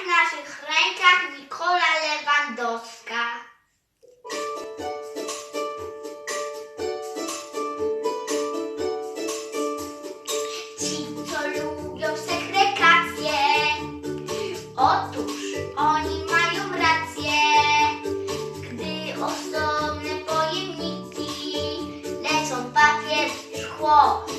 w naszych rękach Nikola Lewandowska. Ci, co lubią segregację, otóż oni mają rację, gdy osobne pojemniki lecą papier, szkło.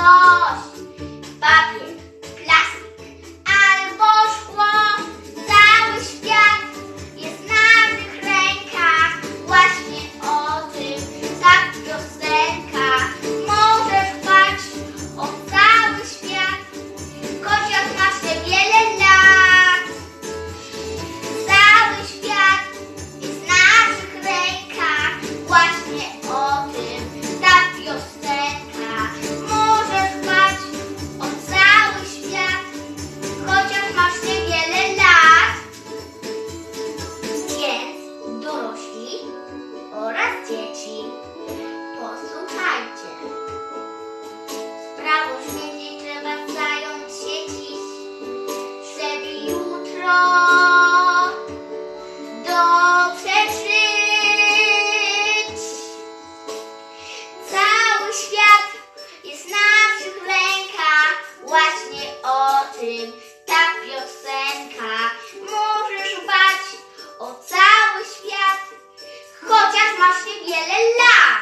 そう花谢蝶来啦！